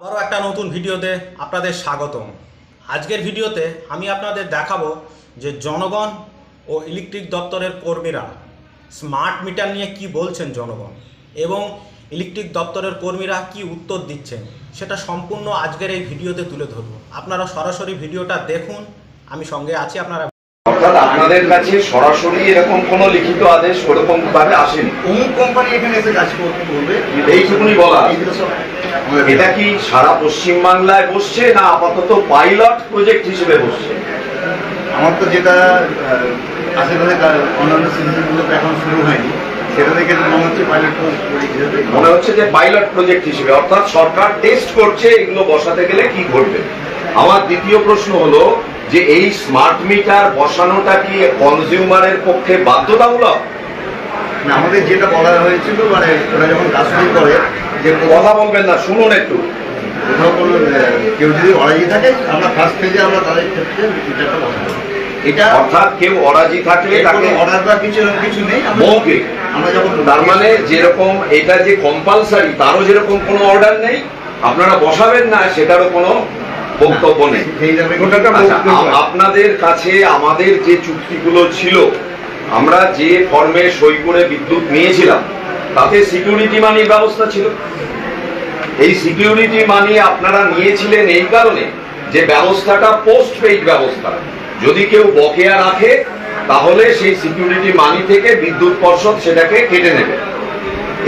আবারও একটা নতুন ভিডিওতে আপনাদের স্বাগতম। আজকের ভিডিওতে আমি আপনাদের দেখাবো যে জনগণ ও ইলেকট্রিক দপ্তরের কর্মীরা স্মার্ট মিটার নিয়ে কি বলছেন জনগণ এবং ইলেকট্রিক দপ্তরের কর্মীরা কি উত্তর দিচ্ছেন সেটা সম্পূর্ণ আজকের এই ভিডিওতে তুলে ধরবো। আপনারা সরাসরি ভিডিওটা দেখুন আমি সঙ্গে আছি আপনারা। অর্থাৎ আপনাদের কাছে সরাসরি এরকম কোনো লিখিত আদেশ ওরকম ভাবে আসেনি। অমুক কোম্পানি এখানে এসে কাজ করতে বলবে এইটুকুনি বলা এটা কি সারা পশ্চিম বাংলায় বসছে না আপাতত পাইলট প্রজেক্ট হিসেবে বসছে? আমার তো যেটা আশেপাশে অন্যান্য সিটিজেনগুলোতে এখন শুরু হয়নি। সেটা থেকে মনে হচ্ছে পাইলট মনে হচ্ছে যে পাইলট প্রজেক্ট হিসেবে অর্থাৎ সরকার টেস্ট করছে এগুলো বসাতে গেলে কি ঘটবে। আমার দ্বিতীয় প্রশ্ন হলো যে এই স্মার্ট মিটার বসানোটা কি কনজিউমারের পক্ষে বাধ্যতামূলক? না, আমাদের যেটা বলা হয়েছিল মানে ওরা যখন কাজ শুরু করে যে কথা বলবেন না শুনুন একটু। কোথাও কোনো কেউ যদি অরাজি থাকে আমরা ফার্স্ট পেজে আমরা তাদের ক্ষেত্রে এটা অর্থাৎ কেউ অরাজি থাকলে তাকে অর্ডার বা কিছু কিছু নেই। মৌখিক আমরা যখন তার মানে যেরকম এটা যে কম্পালসারি তারও যেরকম কোনো অর্ডার নেই আপনারা বসাবেন না সেটারও কোনো বক্তব্য নেই। আচ্ছা, আপনাদের কাছে আমাদের যে চুক্তিগুলো ছিল আমরা যে ফর্মে সই করে বিদ্যুৎ নিয়েছিলাম, তাতে সিকিউরিটি মানির ব্যবস্থা ছিল। এই সিকিউরিটি মানি আপনারা নিয়েছিলেন এই কারণে যে ব্যবস্থাটা পোস্ট পেইড ব্যবস্থা। যদি কেউ বকেয়া রাখে, তাহলে সেই সিকিউরিটি মানি থেকে বিদ্যুৎ পর্ষদ সেটাকে কেটে নেবে।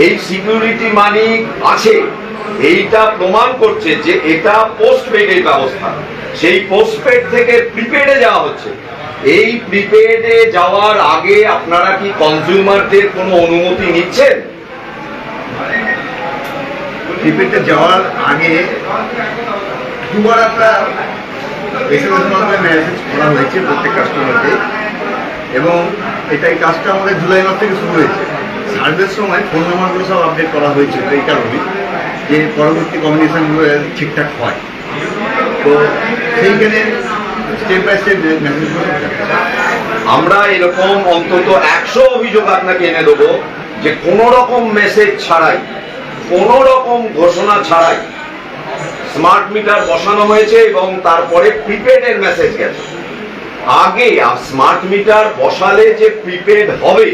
এই সিকিউরিটি মানি আছে, এইটা প্রমাণ করছে যে এটা পোস্ট পেইডের ব্যবস্থা। সেই পোস্ট পেড থেকে প্রিপেডে যাওয়া হচ্ছে। এই প্রিপেডে যাওয়ার আগে আপনারা কি কনজিউমারদের কোনো অনুমতি নিচ্ছেন? প্রিপেডে যাওয়ার আগে দুবার আমরা এসএমএস মাধ্যমে মেসেজ করা হয়েছে প্রত্যেক কাস্টমারকে এবং এটা এই কাজটা আমাদের জুলাই মাস থেকে শুরু হয়েছে। সার্ভের সময় ফোন নাম্বারগুলো সব আপডেট করা হয়েছিল এই কারণে যে পরবর্তী কমিউনিকেশনগুলো ঠিকঠাক হয়। তো সেইখানে স্টেপ বাই স্টেপ আমরা এরকম অন্তত একশো অভিযোগ আপনাকে এনে দেবো যে কোনো রকম মেসেজ ছাড়াই কোনো রকম ঘোষণা ছাড়াই স্মার্ট মিটার বসানো হয়েছে এবং তারপরে প্রিপেডের মেসেজ গেছে। আগে স্মার্ট মিটার বসালে যে প্রিপেড হবে,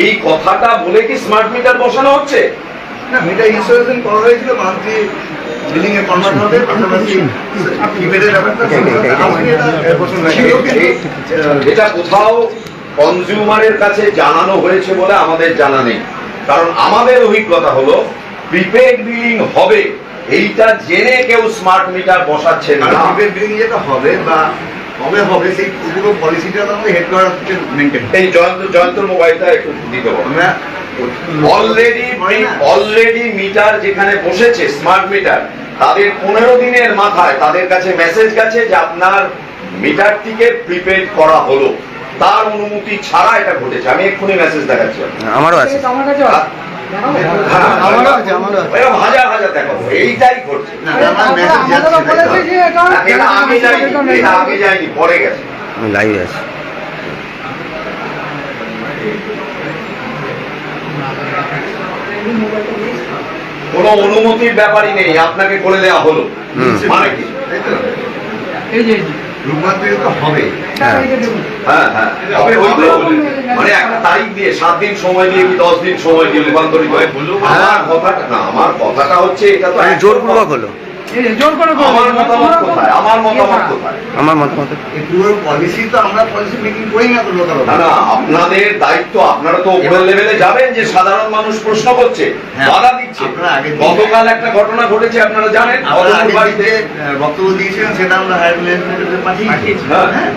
এই কথাটা বলে কি স্মার্ট মিটার বসানো হচ্ছে? না মিটার ইনস্টলেশন করা হয়েছিল মান্থলি বিলিং এ কনভার্ট হবে পাশাপাশি প্রিপেডের ব্যাপারটা এটা কোথাও কনজিউমারের কাছে জানানো হয়েছে বলে আমাদের জানা নেই। কারণ আমাদের অভিজ্ঞতা হলো প্রিপেড বিলিং হবে। এইটা জেনে কেউ স্মার্ট মিটার বসাচ্ছে না। প্রিপেড বিলিং যেটা হবে বা কবে হবে সেই পুরো পলিসিটা তো আমাদের হেডকোয়ার্টার মেনটেন এই জয়ন্ত জয়ন্তর মোবাইলটা একটু দিতে পারব আমরা অলরেডি অলরেডি মিটার যেখানে বসেছে স্মার্ট মিটার তাদের পনেরো দিনের মাথায় তাদের কাছে মেসেজ গেছে যে আপনার মিটারটিকে প্রিপেড করা হলো। তার অনুমতি ছাড়া এটা ঘটেছে। আমি এক্ষুনি মেসেজ দেখাচ্ছি আমারও আছে। আমার কাছে আমারও আছে, আমারও আছে। এরকম হাজার হাজার দেখাবো এইটাই ঘটছে না, আমার মেসেজ যাচ্ছে আমাদেরও তাই তো? বলেছে যে এটা না, এটা আগে যায়নি এটা আগে যায়নি পরে গেছে আমি লাইভে কোনো অনুমতির ব্যাপারই নেই আপনাকে করে দেওয়া হলো মানে কি এই যে। রূপান্তরিত তো হবে। হ্যাঁ। এই যে দেখুন। হ্যাঁ। হ্যাঁ মানে একটা তারিখ দিয়ে সাত দিন সময় দিয়ে কি দশ দিন সময় দিয়ে রূপান্তরিত হয় আমার কথাটা না আমার কথাটা হচ্ছে এটা তো মানে জোরপূর্বক হলো। এই যে জোর করে করবে। আমার মতামত কোথায়? আমার মতামত কোথায়? আমার মত মতে এই পুরো পলিসি তো আমরা পলিসি মেকিং করি না তো লোকাল না না আপনাদের দায়িত্ব আপনারা তো উপরের লেভেলে যাবেন যে সাধারণ মানুষ প্রশ্ন করছে হ্যাঁ। বাধা দিচ্ছে। থেকে- গতকাল একটা ঘটনা ঘটেছে আপনারা জানেন বাড়িতে বক্তব্য দিয়েছিলেন সেটা আমরা পাঠিয়েছি। হ্যাঁ। হ্যাঁ।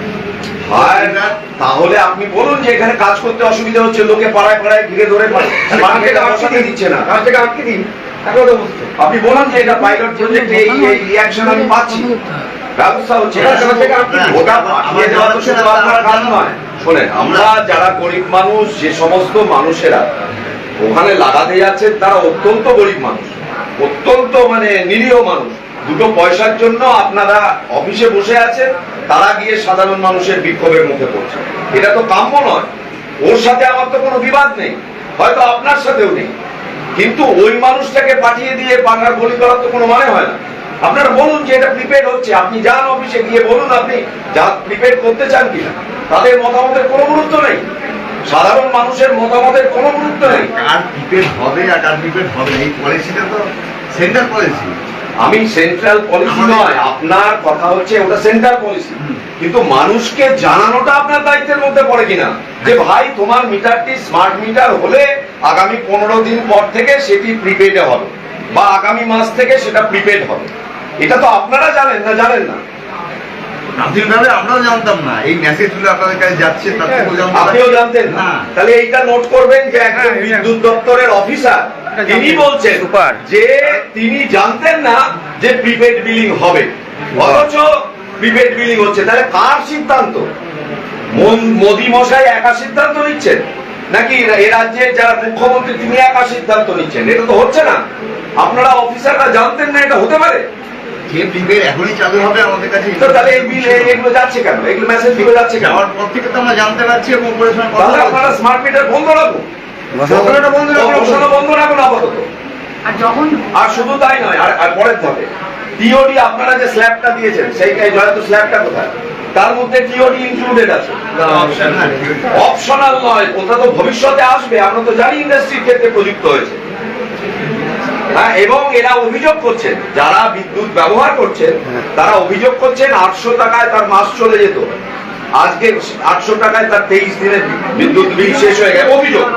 তাহলে আপনি বলুন যে এখানে কাজ করতে অসুবিধা হচ্ছে লোকে পাড়ায় পাড়ায় ঘিরে ধরে মার্কেটে দিচ্ছে না। কাজটাকে আটকে দিন? আপনি বলুন যে এটা পাইলট প্রজেক্ট এই এই রিঅ্যাকশন আমি পাচ্ছি। ব্যবস্থা হচ্ছে এটা। কাজটাকে আপনি দিন। ওটা পাঠিয়ে দেওয়া তো শুধু আপনার কাজ নয়। শোনেন আমরা যারা গরিব মানুষ যে সমস্ত মানুষেরা ওখানে লাগাতে যাচ্ছেন তারা অত্যন্ত গরিব মানুষ। অত্যন্ত মানে নিরীহ মানুষ। দুটো পয়সার জন্য আপনারা অফিসে বসে আছেন তারা গিয়ে সাধারণ মানুষের বিক্ষোভের মুখে পড়ছে। এটা তো কাম্য নয়। ওর সাথে আমার তো কোনো বিবাদ নেই। হয়তো আপনার সাথেও নেই। কিন্তু ওই মানুষটাকে পাঠিয়ে দিয়ে পাঙ্গার বলি করার তো কোনো মানে হয় না। আপনারা বলুন যে এটা প্রিপেড হচ্ছে, আপনি যান অফিসে গিয়ে বলুন আপনি যা প্রিপেড করতে চান কিনা। তাদের মতামতের কোনো গুরুত্ব নেই। সাধারণ মানুষের মতামতের কোনো গুরুত্ব নেই। কার প্রিপেড হবে আর কার প্রিপেড হবে এই পলিসিটা তো সেন্ট্রাল পলিসি আমি সেন্ট্রাল পলিসি নয় আপনার কথা হচ্ছে ওটা সেন্ট্রাল পলিসি কিন্তু মানুষকে জানানোটা আপনার দায়িত্বের মধ্যে পড়ে কিনা? যে ভাই তোমার মিটারটি স্মার্ট মিটার হলে আগামী পনেরো দিন পর থেকে সেটি প্রিপেডে হবে বা আগামী মাস থেকে সেটা প্রিপেড হবে। এটা তো আপনারা জানেন না জানেন না। প্রাথমিকভাবে আমরাও জানতাম না। এই মেসেজগুলো আপনাদের কাছে যাচ্ছে তার আপনিও জানতেন না। না। তাহলে এইটা নোট করবেন যে একজন বিদ্যুৎ দপ্তরের অফিসার তিনি বলছেন যে তিনি জানতেন না যে প্রিপেড বিলিং হবে। অথচ প্রিপেড বিলিং হচ্ছে। তাহলে কার সিদ্ধান্ত? মন- মোদী মশাই একা সিদ্ধান্ত নিচ্ছেন? নাকি এ রাজ্যের যারা মুখ্যমন্ত্রী তিনি একা সিদ্ধান্ত নিচ্ছেন? এটা তো হচ্ছে না। আপনারা অফিসাররা জানতেন না এটা হতে পারে? এখনই চালু হবে আমাদের কাছে তো তাহলে এই বিল এগুলো যাচ্ছে কেন? এগুলো মেসেজ দিকে যাচ্ছে কেন? যাওয়ার পর থেকে তো আমরা জানতে পারছি এবং আপনারা স্মার্ট মিটার বন্ধ রাখুন। ঘোষণাটা বন্ধ রাখুন। ঘোষণা বন্ধ রাখুন আপাতত। আর যখন আর শুধু তাই নয় আর আর পরের ধাপে টিওডি আপনারা যে স্ল্যাবটা দিয়েছেন সেইটাই জয়ন্ত স্ল্যাবটা কোথায়? তার মধ্যে টিওডি ইনক্লুডেড আছে। অপশনাল নয় ওটা তো ভবিষ্যতে আসবে আমরা তো জানি ইন্ডাস্ট্রির ক্ষেত্রে প্রযুক্ত হয়েছে। হ্যাঁ এবং এরা অভিযোগ করছেন যারা বিদ্যুৎ ব্যবহার করছেন তারা অভিযোগ করছেন আটশো টাকায় তার মাস চলে যেত। আজকে আটশো টাকায় তার তেইশ দিনের বিদ্যুৎ বিল শেষ হয়ে গেছে। অভিযোগ।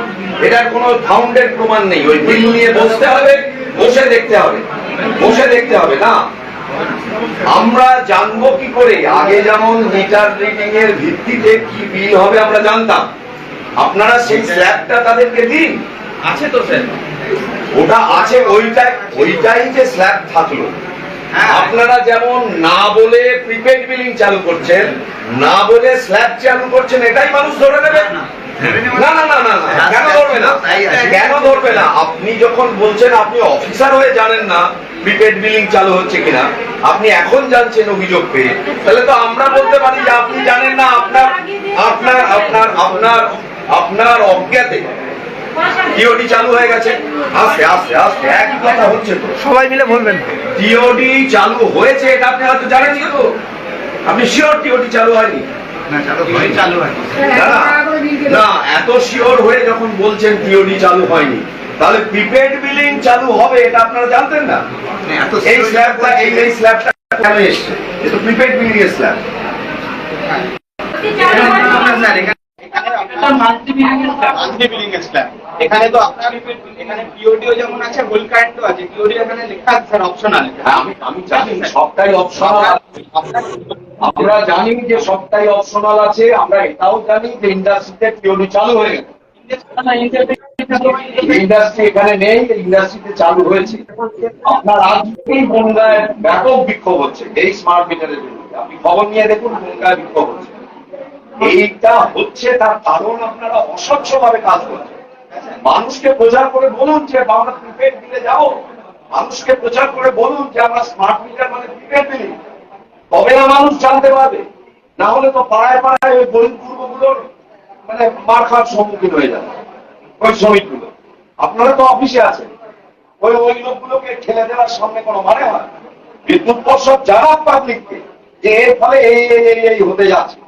এটার কোনো ফাউন্ডেড প্রমাণ নেই। ওই বিল নিয়ে বসতে হবে বসে দেখতে হবে। বসে দেখতে হবে না। আমরা জানব কি করে? আগে যেমন মিটার রিডিং এর ভিত্তিতে কি বিল হবে আমরা জানতাম। আপনারা সেই স্ল্যাবটা তাদেরকে দিন। আছে তো স্যার ওটা আছে ওইটাই ওইটাই যে স্ল্যাব থাকল। আপনারা যেমন না বলে প্রিপেড বিলিং চালু করছেন না বলে স্ল্যাব চালু করছেন এটাই মানুষ ধরে নেবে। না। না না না না কেন ধরবে না? কেন ধরবে না? আপনি যখন বলছেন আপনি অফিসার হয়ে জানেন না প্রিপেড বিলিং চালু হচ্ছে কিনা আপনি এখন জানছেন অভিযোগ পেয়ে তাহলে তো আমরা বলতে পারি যে আপনি জানেন না আপনার আপনার আপনার আপনার আপনার অজ্ঞাতে টিওডি চালু হয়ে গেছে। আস্তে আস্তে আস্তে একই কথা হচ্ছে তো। সবাই মিলে বলবেন। চালু হয়েছে এটা আপনি হয়তো জানেন তো। আপনি শিওর টিওডি চালু হয়নি? না চালু হয় হয় এত শিওর হয়ে যখন বলছেন টিওডি চালু হয়নি তাহলে প্রিপেড বিলিং চালু হবে এটা আপনারা জানতেন না? এত এই স্ল্যাবটা এই এই স্ল্যাবটা কেন এসছে। এটা প্রিপেড বিলিং এর স্ল্যাব। মান্থলি বিলিং এর স্ল্যাব এখানে তো আপনার এখানে পিওডিও যেমন আছে হোল কারেন্টও আছে। পিওডি এখানে লেখা আছে স্যার অপশনাল হ্যাঁ, আমি আমি জানি সবটাই অপশনাল আমরা জানি যে সবটাই অপশনাল আছে আমরা এটাও জানি যে ইন্ডাস্ট্রিতে টিওডি চালু হয়ে গেছে। ইন্ডাস্ট্রি এখানে নেই ইন্ডাস্ট্রিতে চালু হয়েছে। আপনার আজকেই বনগায় ব্যাপক বিক্ষোভ হচ্ছে এই স্মার্ট মিটারের বিরুদ্ধে। আপনি খবর নিয়ে দেখুন বনগায় বিক্ষোভ হচ্ছে। এইটা হচ্ছে তার কারণ, আপনারা অস্বচ্ছ ভাবে কাজ করছেন। মানুষকে প্রচার করে বলুন যে আমরা প্রিপেড দিলে যাও। মানুষকে প্রচার করে বলুন যে, আমরা স্মার্ট মিটার মানে প্রিপেড বিলি তবে না মানুষ জানতে পারবে। না হলে তো পাড়ায় পাড়ায় ওই গরিব পূর্বগুলোর মানে মার খাওয়ার সম্মুখীন হয়ে যাবে। ওই শ্রমিকগুলো। আপনারা তো অফিসে আছেন। ওই ওই লোকগুলোকে ঠেলে দেওয়ার সামনে কোনো মানে হয় বিদ্যুৎ পর্ষদ জানাক পাবলিককে যে এর ফলে এই এই হতে যাচ্ছে।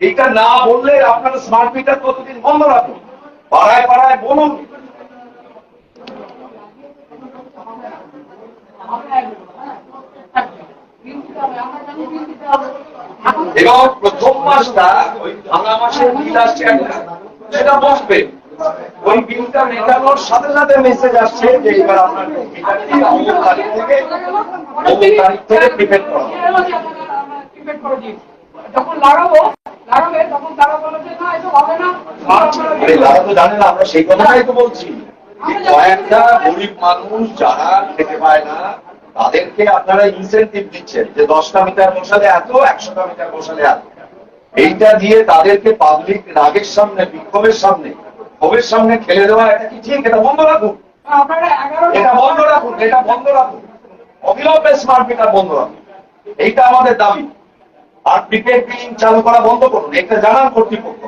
এইটা না বললে আপনারা স্মার্ট মিটার কতদিন বন্ধ রাখুন? পাড়ায় পাড়ায় বলুন। এবং প্রথম মাসটা ওই ভাঙা মাসের বিল আসছে সেটা বসবে। ওই বিলটা মেটানোর সাথে সাথে মেসেজ আসছে যে এবার আপনার তারিখ থেকে তারিখ থেকে প্রিপেড করা। যখন লাগাবো লাগাবে তখন তারা বলে যে না এটা হবে না। তারা তো জানে না আমরা সেই কথাটাই তো বলছি। কয়েকটা গরিব মানুষ যারা খেতে পায় না তাদেরকে আপনারা ইনসেন্টিভ দিচ্ছেন যে দশটা মিটার বসালে এত একশোটা মিটার বসালে এত। এইটা দিয়ে তাদেরকে পাবলিক রাগের সামনে বিক্ষোভের সামনে ক্ষোভের সামনে খেলে দেওয়া এটা কি ঠিক? এটা বন্ধ রাখুন। এটা বন্ধ রাখুন এটা বন্ধ রাখুন। অবিলম্বে স্মার্ট মিটার বন্ধ রাখুন। এইটা আমাদের দাবি। আর প্রিপেড বিলিং চালু করা বন্ধ করুন এটা জানান কর্তৃপক্ষ।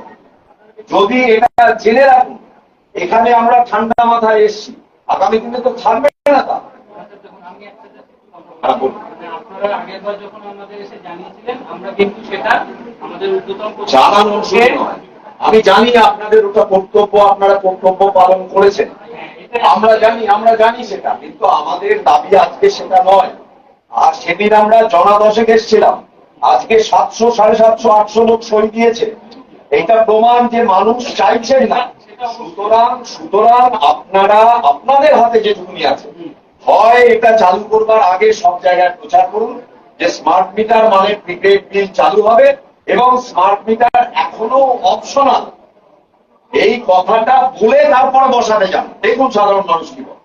যদি এটা জেনে রাখুন এখানে আমরা ঠান্ডা মাথায় এসছি আগামী দিনে তো থাকবে না তা। হ্যাঁ, আমি জানি আপনাদের ওটা কর্তব্য আপনারা কর্তব্য পালন করেছেন। আমরা জানি আমরা জানি সেটা কিন্তু আমাদের দাবি আজকে সেটা নয়। আর সেদিন আমরা জনা দশেক এসেছিলাম। আজকে সাতশো, সাড়ে সাতশো, আটশো লোক সই দিয়েছে। এটা প্রমাণ যে মানুষ চাইছেন না। সুতরাং সুতরাং আপনারা, আপনাদের হাতে যেটুকুনি আছে, হয় এটা চালু করবার আগে সব জায়গায় প্রচার করুন যে স্মার্ট মিটার মানে প্রিপেড বিল চালু হবে এবং স্মার্ট মিটার এখনও অপশনাল এই কথাটা ভুলে তারপরে বসাতে যান। দেখুন সাধারণ মানুষ কি বলে।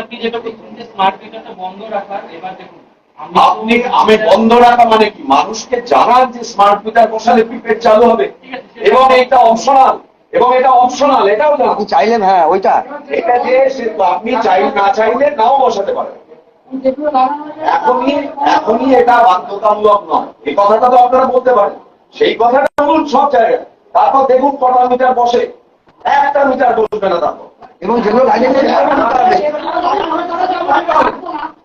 আপনি যেটা বলছেন যে স্মার্ট মিটারটা বন্ধ রাখার, এবার দেখুন। আপনি আমি বন্ধ রাখা মানে কি? মানুষকে জানান যে স্মার্ট মিটার বসালে প্রিপেড চালু হবে। এবং এটা অপশনাল এবং এটা অপশনাল এটাও আপনি চাইলেন হ্যাঁ ওইটা। এটা যে আপনি চাই না চাইলে নাও বসাতে পারেন এখনই এখনই এটা বাধ্যতামূলক নয়। এই কথাটা তো আপনারা বলতে পারেন। সেই কথাটা বলুন সব জায়গায়। তারপর দেখুন কটা মিটার বসে। একটা মিটার বসবে না তারপর। এবং যেগুলো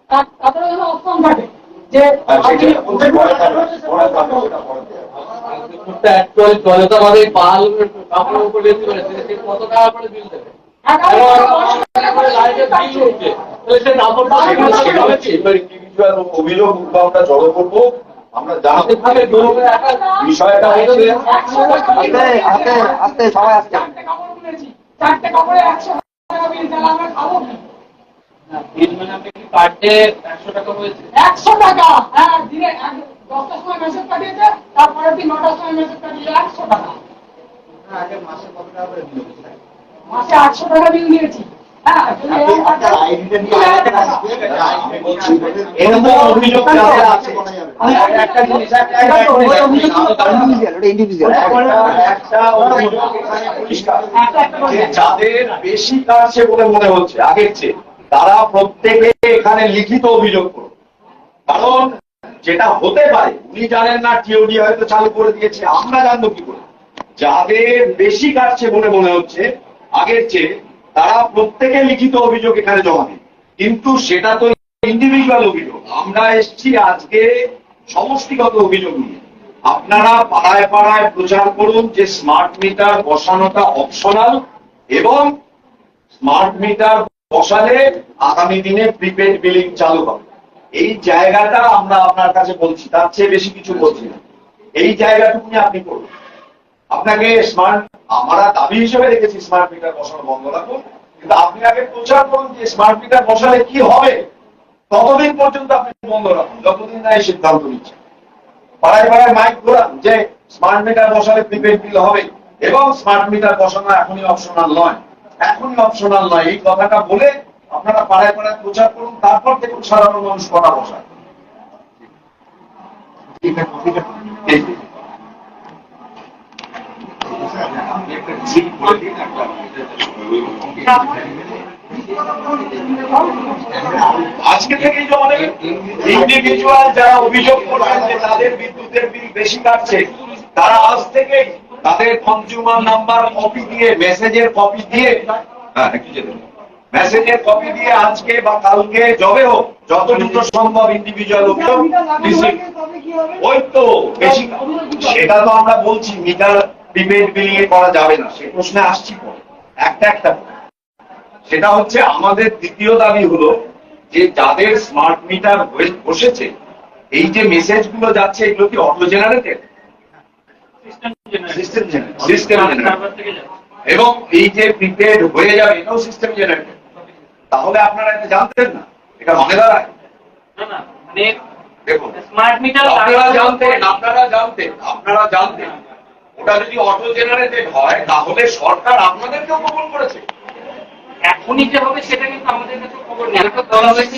তাদের অপশন থাকে যে আর আপনি সেটা বলছি পরে থাকবে, পরে থাকবে, ওটা পরে থাকবে। অ্যাকচুয়ালি জলে তো আমাদের পাল কাপড়ের উপর বেশি করে সে কত টাকা করে বিল দেবে? অভিযোগ আমরা জড়ো করব আমরা জানাতে পারি বিষয়টা হচ্ছে আস্তে আস্তে আস্তে সবাই আসছে চারটে কাপড় একশো টাকা বিল তাহলে আমরা খাব কি? বিল মানে পার ডে একশো টাকা হয়েছে। একশো টাকা? হ্যাঁ দিনে এক- দশটার সময় মেসেজ পাঠিয়েছে তারপরে দিন নটার সময় মেসেজ পাঠিয়েছে একশো টাকা। মাসে আটশো টাকা বিল দিয়েছি। হ্যাঁ যাদের বেশি কাটছে বলে মনে হচ্ছে আগের চেয়ে। তারা প্রত্যেকে এখানে লিখিত অভিযোগ করুন কারণ যেটা হতে পারে, উনি জানেন না টিওডি হয়তো চালু করে দিয়েছে, আমরা জানব কি করে। যাদের বেশি কাটছে বলে মনে হচ্ছে, আগের চেয়ে তারা প্রত্যেকে লিখিত অভিযোগ এখানে জমা দিন কিন্তু সেটা তো ইন্ডিভিজুয়াল অভিযোগ। আমরা এসছি আজকে সমষ্টিগত অভিযোগ নিয়ে। আপনারা পাড়ায় পাড়ায় প্রচার করুন যে স্মার্ট মিটার বসানোটা অপশনাল এবং স্মার্ট মিটার বসালে আগামী দিনে প্রিপেড বিলিং চালু হবে। এই জায়গাটা আমরা আপনার কাছে বলছি, তার চেয়ে বেশি কিছু বলছি না। এই জায়গাটুকুনি আপনি করুন। আপনাকে স্মার্ট আমরা দাবি হিসেবে রেখেছি স্মার্ট মিটার বসানো বন্ধ রাখুন। কিন্তু আপনি আগে প্রচার করুন যে স্মার্ট মিটার বসালে কি হবে। ততদিন পর্যন্ত আপনি বন্ধ রাখুন, যতদিন না এই সিদ্ধান্ত নিচ্ছে পাড়ায় পাড়ায় মাইক ঘোরান যে স্মার্ট মিটার বসালে প্রিপেড বিল হবে। এবং স্মার্ট মিটার বসানো এখনই অপশনাল নয়। এখনই অপশনাল নয় এই কথাটা বলে আপনারা পাড়ায় পাড়ায় প্রচার করুন, তারপর দেখুন সাধারণ মানুষ কটা বসায় যে। আজকে থেকেই জমা দেবেন ইন্ডিভিজুয়াল যারা অভিযোগ করবেন যে তাদের বিদ্যুতের বিল বেশি কাটছে, তারা আজ থেকে তাদের কনজিউমার নাম্বার কপি দিয়ে মেসেজের কপি দিয়ে হ্যাঁ। মেসেজের কপি দিয়ে আজকে বা কালকে যবে হোক যত দ্রুত সম্ভব ইন্ডিভিজুয়াল অভিযোগ ওই তো বেশি সেটা তো আমরা বলছি মিটার প্রিপেড বিলিং এ করা যাবে না সে প্রশ্নে আসছি একটা একটা সেটা হচ্ছে আমাদের দ্বিতীয় দাবি হলো যে যাদের স্মার্ট মিটার বসেছে এই যে মেসেজগুলো যাচ্ছে এগুলো কি অটো জেনারেটেড সিস্টেম সিস্টেম এবং এই যে প্রিপেড হয়ে যাবে এটাও সিস্টেম জেনারেটেড তাহলে আপনারা এটা জানতেন না। এটা মনে দাঁড়ায় মানে দেখুন স্মার্ট মিটার আপনারা জানতেন আপনারা জানতেন আপনারা জানতেন ওটা যদি অটো জেনারেটেড হয় তাহলে সরকার আপনাদেরকেও কবল করেছে। এখনই যে হবে সেটা কিন্তু আমাদের কাছে খবর নেই। হয়েছে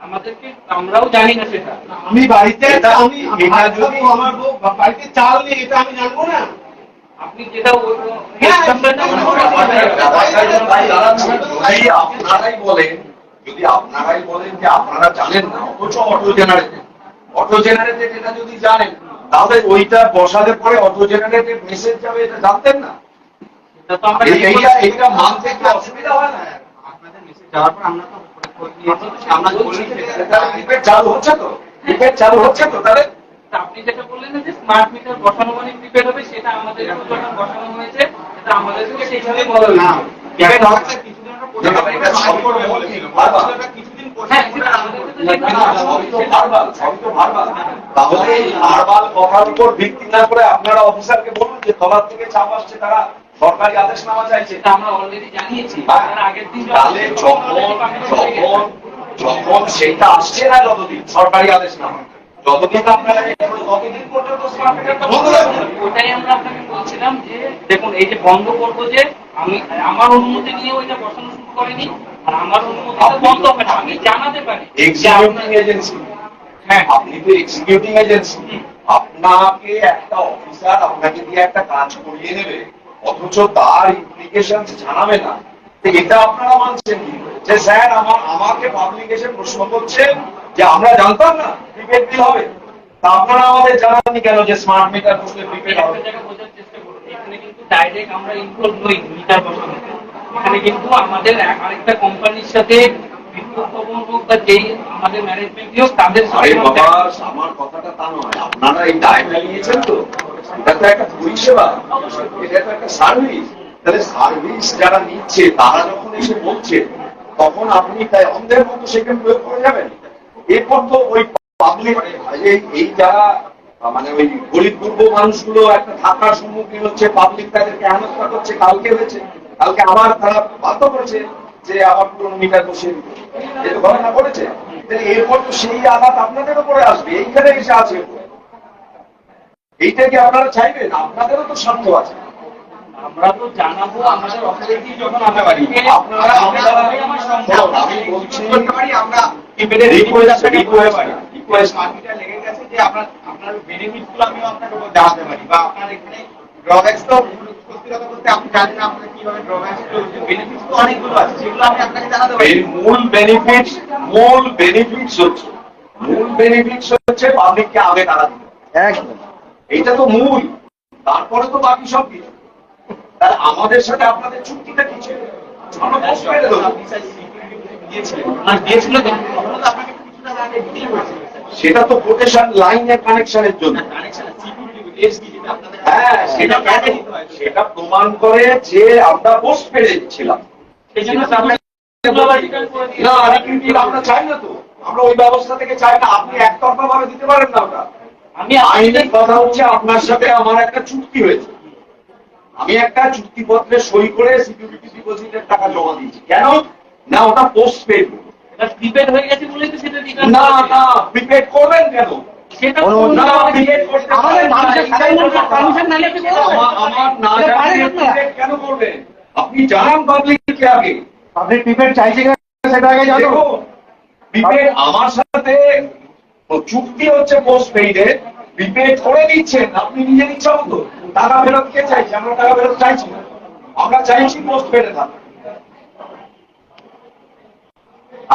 আমাদেরকে আমরাও জানি না সেটা। আমি বাড়িতে আমি এটা যদি- আমার বাড়িতে চাল নেই এটা আমি জানব না। আপনি যেটা ওই- হ্যাঁ, আপনারাই বলেন যদি আপনারাই বলেন যে আপনারা জানেন না অথচ অটো জেনারেটেড অটো জেনারেটেড এটা যদি জানেন তাহলে ওইটা বসালে পরে অটো জেনারেটেড মেসেজ যাবে এটা জানতেন না। এইটা এইটা মানতে একটু অসুবিধা হয় না। আপনাদের মেসেজ যাওয়ার পর আমরা তো খোঁজ নিয়েছি আমরা বলছি চালু হচ্ছে তো। প্রিপেড চালু হচ্ছে তো তাহলে? তা আপনি যেটা বললেন যে স্মার্ট মিটার বসানো মানে প্রিপেড হবে সেটা আমাদের যখন বসানো হয়েছে সেটা আমাদেরকে সেইভাবে বলা না প্রিপেড হচ্ছে কিছুদিন আমরা না, এটা সব করবে বলেছিল, বারবার। কিছুদিন হ্যাঁ। তাহলে এই ভারবাল কথার উপর ভিত্তি না করে আপনারা অফিসারকে বলুন যে তলার থেকে চাপ আসছে তারা সরকারি চাইছে আমরা অলরেডি জানিয়েছি। আগের দিন তাহলে যখন যখন যখন সেটা আসছে না যতদিন সরকারি আদেশ যতদিন আপনারা ততদিন পর্যন্ত স্মার্ট মিটারটা বন্ধ রাখবেন? ওটাই আমরা আপনাকে বলছিলাম যে দেখুন এই যে বন্ধ করব যে আমি আমার অনুমতি নিয়ে ওইটা বসানো শুরু করেনি আর আমার অনুমতি বন্ধ হবে না আমি জানাতে পারি। এক্সিকিউটিং এজেন্সি হ্যাঁ। আপনি তো এক্সিকিউটিং এজেন্সি আপনাকে একটা অফিসার আপনাকে দিয়ে একটা কাজ করিয়ে নেবে অথচ তার ইমপ্লিকেশন জানাবে না। এটা আপনারা মানছেন কি যে স্যার, আমার, আমাকে পাবলিক এসে প্রশ্ন করছে যে আমরা জানতাম না প্রিপেড বিল হবে। তা আপনারা আমাদের জানাননি কেন যে স্মার্ট মিটার বসলে প্রিপেড হবে? ডাইরেক্ট আমরা ইনভলভ নই মিটার বসানোতে। এখানে কিন্তু আমাদের আরেকটা কোম্পানির সাথে বিদ্যুৎ ভবন হোক বা যেই আমাদের ম্যানেজমেন্ট তাদের আরে সাথে বাবা আমার কথাটা তা নয়। আপনারা এই দায়টা নিয়েছেন তো। এটা তো একটা পরিষেবা। এটা তো একটা সার্ভিস তাহলে সার্ভিস যারা নিচ্ছে তারা যখন এসে বলছে তখন আপনি তাই অন্ধের মতো সেখানে প্রয়োগ করে যাবেন। এরপর তো ওই পাবলিক এই এই যারা মানে ওই গরিব দুর্ব মানুষগুলো একটা ধাক্কার সম্মুখীন হচ্ছে পাবলিক তাদেরকে হেনস্থা করছে কালকে হয়েছে। কালকে আবার তারা বাধ্য করেছে। যে আবার পুরনো মিটার বসিয়ে দিতে এই তো ঘটনা ঘটেছে। এরপর তো সেই আঘাত আপনাদের উপরে আসবে এইখানে এসে আছে। এইটা কি আপনারা চাইবেন? আপনাদেরও তো স্বার্থ আছে। আমরা তো জানাব আমাদের অথরিটি যখন আমরা পারি আপনারা আমি বলছি রিকোয়েস্ট রিকোয়েস্ট রিকোয়েস্ট মার্কেটে লেগে গেছে যে আপনার আপনার বেনিফিট আমিও আপনাকে জানাতে পারি বা আপনার এখানে ড্রব্যাকস তো সত্যি কথা বলতে আপনি জানেন না আপনার কীভাবে ড্রব্যাকস বেনিফিটস তো অনেকগুলো আছে সেগুলো আমি আপনাকে জানাতে পারি। এর মূল বেনিফিটস মূল বেনিফিটস হচ্ছে মূল বেনিফিটস হচ্ছে পাবলিককে আগে তারা একদম। এইটা তো মূল তারপরে তো বাকি সব কিছু। তাহলে আমাদের সাথে আপনাদের চুক্তিটা কি ছিল? সেটা তো কোটেশন লাইনের কানেকশনের জন্য। কানেকশন সেটা সেটা প্রমাণ করে যে আমরা পোস্ট পেরে ছিলাম সেই জন্য সামনে আমরা চাই না তো। আমরা ওই ব্যবস্থা থেকে চাই না। আপনি একতরফা ভাবে দিতে পারেন না ওটা। আমি আইনের কথা হচ্ছে আপনার সাথে আমার একটা চুক্তি হয়েছে। আমি একটা চুক্তিপত্রে সই করে সিকিউরিটি ডিপোজিটের টাকা জমা দিয়েছি। কেন? না ওটা পোস্ট পেড প্রিপেড হয়ে গেছে বলেই তো সেটা না না প্রিপেড করবেন কেন? সেটা আপনি জানান পাবলিককে আগে আপনি প্রিপেড চাইছে সেটা আগে জানো প্রিপেড আমার সাথে চুক্তি হচ্ছে পোস্ট পেইডে প্রিপেড করে দিচ্ছেন আপনি নিজের ইচ্ছা মতো টাকা ফেরত কে চাইছে আমরা টাকা ফেরত চাইছি আমরা চাইছি পোস্ট পেইডে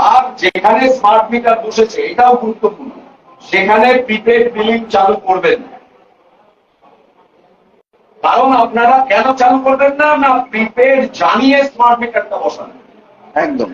আর যেখানে স্মার্ট মিটার বসেছে, এটাও গুরুত্বপূর্ণ। সেখানে প্রিপেড বিলিং চালু করবেন কারণ আপনারা কেন চালু করবেন না? না প্রিপেড জানিয়ে স্মার্ট মিটারটা বসান। একদম।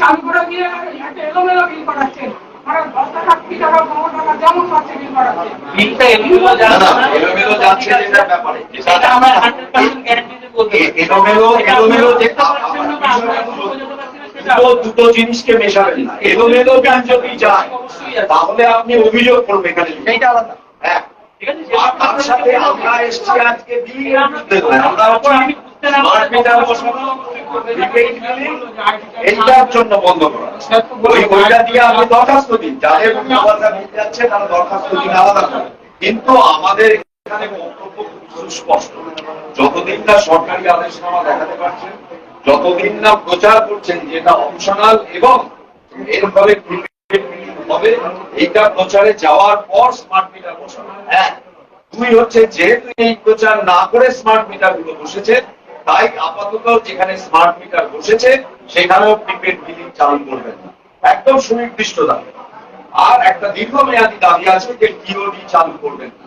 চালু করে দিয়ে এলোমেলো বিল করাচ্ছেন আর দশ টাকা কুড়ি টাকা পনেরো টাকা যেমন পাচ্ছে বিল করাচ্ছে বিলটা এলোমেলো না, যাচ্ছে না, না এলোমেলো যাচ্ছে যেটার ব্যাপারে। সেটা আমরা 100% গ্যারান্টিতে বলতে পারি এলোমেলো এলোমেলো যে যেটা পারছেন না বা আমরা বোঝাতে পারছি না সেটা দুটো জিনিসকে মেশাবেন না। এলোমেলো বিল যদি যায় তাহলে আপনি অভিযোগ করবেন এখানে। আলাদা। হ্যাঁ। সাথে আমরা এসছি আজকে আমরা এইটার জন্য বন্ধ করা। দিয়ে আপনি দরখাস্ত দিন। যাদের যাচ্ছে তারা দরখাস্ত দিন আলাদা। কিন্তু আমাদের এখানে বক্তব্য সুস্পষ্ট। যতদিন না সরকারি আদেশনামা দেখাতে পারছেন যতদিন না প্রচার করছেন যেটা অপশনাল এবং এর ফলে হবে, এইটা প্রচারে যাওয়ার পর স্মার্ট মিটার বসানো। এক দুই হচ্ছে যেহেতু এই প্রচার না করে স্মার্ট মিটারগুলো বসেছে তাই আপাতত যেখানে স্মার্ট মিটার বসেছে, সেখানেও প্রিপেড বিলিং চালু করবেন একদম সুনির্দিষ্ট দাবি আর একটা দীর্ঘমেয়াদী দাবি আছে যে টিওডি চালু করবেন না।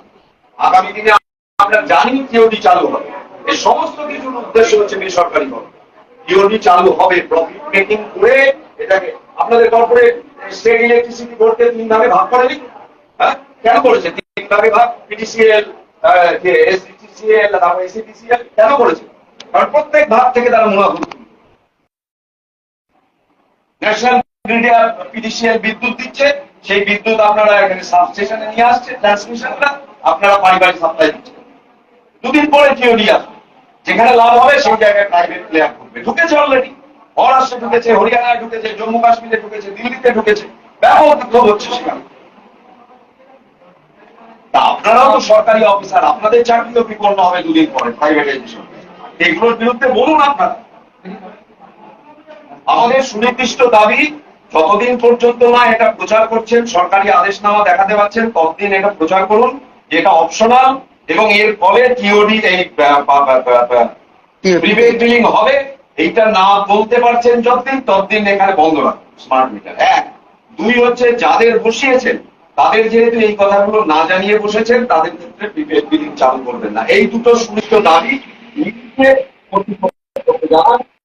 আগামী দিনে আমরা জানি টিওডি চালু হবে। এই সমস্ত কিছুর উদ্দেশ্য হচ্ছে বেসরকারি হবে টিওডি চালু হবে প্রফিট মেকিং করে এটাকে আপনাদের কর্পোরেট স্টেট ইলেকট্রিসিটি বোর্ডকে তিন ভাগে ভাগ করেনি হ্যাঁ? কেন করেছে? তিন ভাগে ভাগ? পিডিসিএল এসডিসিএল তারপর এসিডিসিএল কেন করেছে? কারণ প্রত্যেক ভাগ থেকে তারা মুনাফা ন্যাশনাল গ্রিডে পিডিসিএল বিদ্যুৎ দিচ্ছে, সেই বিদ্যুৎ আপনারা এখানে সাবস্টেশনে নিয়ে আসছে ট্রান্সমিশনটা আপনারা পারিবারিক সাপ্লাই দিচ্ছেন দুদিন পরে টিওডি আসবে। যেখানে লাভ হবে সেই জায়গায় প্রাইভেট প্লেয়ার ঢুকবে। ঢুকেছে অলরেডি মহারাষ্ট্রে ঢুকেছে হরিয়ানায় ঢুকেছে জম্মু কাশ্মীরে ঢুকেছে দিল্লিতে ঢুকেছে। ব্যাপক বিক্ষোভ হচ্ছে সেখানে। আপনারাও তো সরকারি অফিসার আপনাদের চাকরিও বিপন্ন হবে দুদিন পরে প্রাইভেটাইজেশন এগুলোর বিরুদ্ধে বলুন আপনারা। আমাদের সুনির্দিষ্ট দাবি যতদিন পর্যন্ত না এটা প্রচার করছেন সরকারি আদেশনামা দেখাতে পাচ্ছেন ততদিন এটা প্রচার করুন যেটা অপশনাল এবং এর ফলে টিওডি এই হবে। এইটা না বলতে পারছেন যতদিন ততদিন এখানে বন্ধ রাখুন স্মার্ট মিটার এক। দুই হচ্ছে যাদের বসিয়েছেন তাদের যেহেতু এই কথাগুলো না জানিয়ে বসেছেন তাদের ক্ষেত্রে প্রিপেড বিলিং চালু করবেন না। এই দুটো সুনির্দিষ্ট দাবি লিখে কর্তৃপক্ষকে জানান